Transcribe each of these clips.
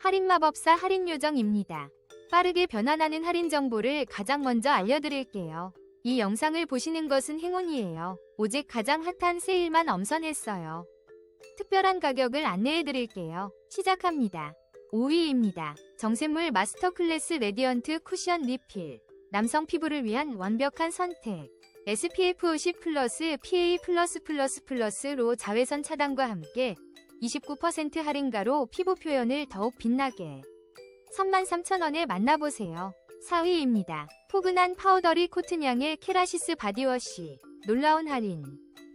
할인마법사 할인요정입니다. 빠르게 변환하는 할인 정보를 가장 먼저 알려드릴게요. 이 영상을 보시는 것은 행운이에요. 오직 가장 핫한 세일만 엄선했어요. 특별한 가격을 안내해드릴게요. 시작합니다. 5위입니다. 정샘물 마스터 클래스 레디언트 쿠션 리필. 남성 피부를 위한 완벽한 선택. SPF 50 플러스 PA 플러스 플러스 플러스로 자외선 차단과 함께 29% 할인가로 피부 표현을 더욱 빛나게. 33,000원에 만나보세요. 4위입니다. 포근한 파우더리 코튼향의 케라시스 바디워시. 놀라운 할인.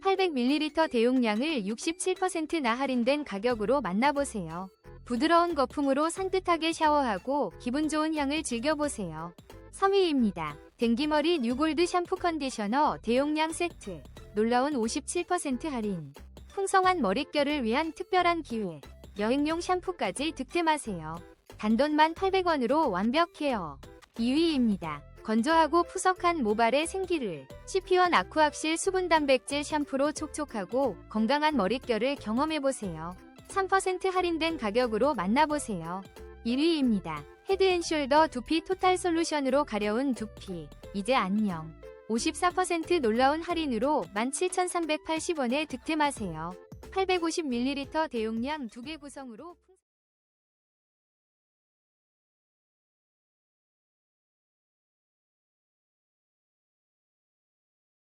800ml 대용량을 67%나 할인된 가격으로 만나보세요. 부드러운 거품으로 산뜻하게 샤워하고 기분 좋은 향을 즐겨보세요. 3위입니다. 댕기머리 뉴골드 샴푸 컨디셔너 대용량 세트. 놀라운 57% 할인. 풍성한 머릿결을 위한 특별한 기회. 여행용 샴푸까지 득템하세요. 단돈만 800원으로 완벽 케어. 2위입니다. 건조하고 푸석한 모발의 생기를 시피원 아쿠악실 수분 단백질 샴푸로 촉촉하고 건강한 머릿결을 경험해보세요. 3% 할인된 가격으로 만나보세요. 1위입니다. 헤드앤숄더 두피 토탈 솔루션으로 가려운 두피. 이제 안녕. 54% 놀라운 할인으로 17,380원에 득템하세요. 850ml 대용량 2개 구성으로 풍-